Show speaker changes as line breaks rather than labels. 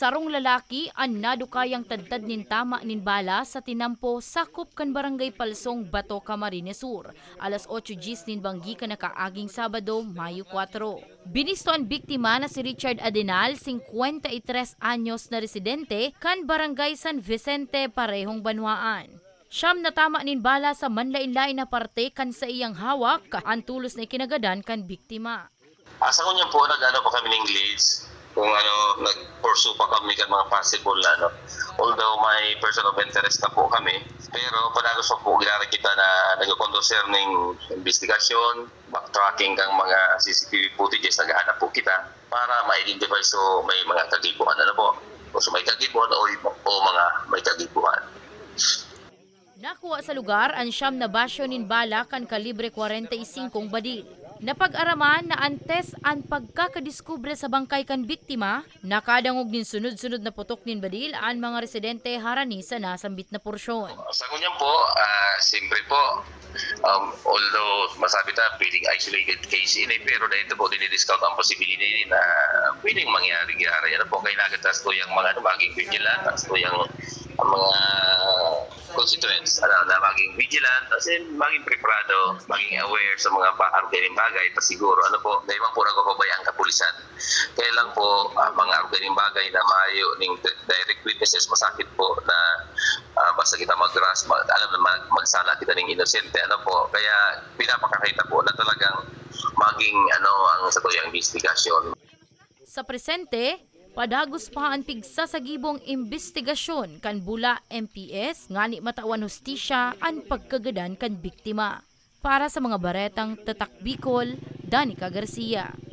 Sarong lalaki an nadukayang tadtad nin tama nin bala sa tinampo sakop kan barangay Palsong Bato Camarines Sur. Alas 8 gis nin banggi ka nakaaging Sabado, Mayo 4. Binisto ang biktima na si Richard Adenal, 53 anyos na residente kan barangay San Vicente parehong banwaan. Siyam na tama nin bala sa manlain-lain na parte kan sa iyang hawak, ang tulos na ikinagadan kan biktima.
Asa ko niyan po, nag-ano po kami ng leads, kung ano, nag-pursue pa kami ng mga possible na ano. Although may person of interest na po kami, pero padalos pa po ginara kita na nag-conducer ng investigasyon, backtracking kang mga CCTV footages, naghahanap po kita para ma-identify so may mga kagibuhan ano po. O so may kagibuhan o, o mga may kagibuhan.
Nakuha sa lugar ang siyam na basyo nin bala kan kalibre 45 badil. Napag-araman na antes ang pagkakadiskubre sa bangkay kan biktima, nakadangog nin sunod-sunod na putok nin badil ang mga residente harani sa nasambit na porsyon.
Sa kunyan po, ah, siyempre po, um, although masabi na pwedeng isolated case ini, pero dahil po dinidiscount ang possibility na pwedeng mangyari gyara yan po kailangan tas to yung mga ano, maging vigilant, to yung ang mga constituents ano, na maging vigilant, kasi maging preparado, maging aware sa mga pa-arganing bagay, pa siguro, ano po, dahil po nagkakabay ang kapulisan. Kaya lang po, ah, mga arganing bagay na mayo ng direct witnesses, masakit po na Ah, basta kita mag-ras, mag, alam na mag, magsala kita ng inosente, ano po. Kaya pinapakakita po na talagang maging ano ang sa tuyang investigasyon.
Sa presente, padagos pa ang pigsasagibong investigasyon kan bula MPS ngani matawan hustisya ang pagkagadan kan biktima. Para sa mga baretang Tatak Bicol, Danica Garcia.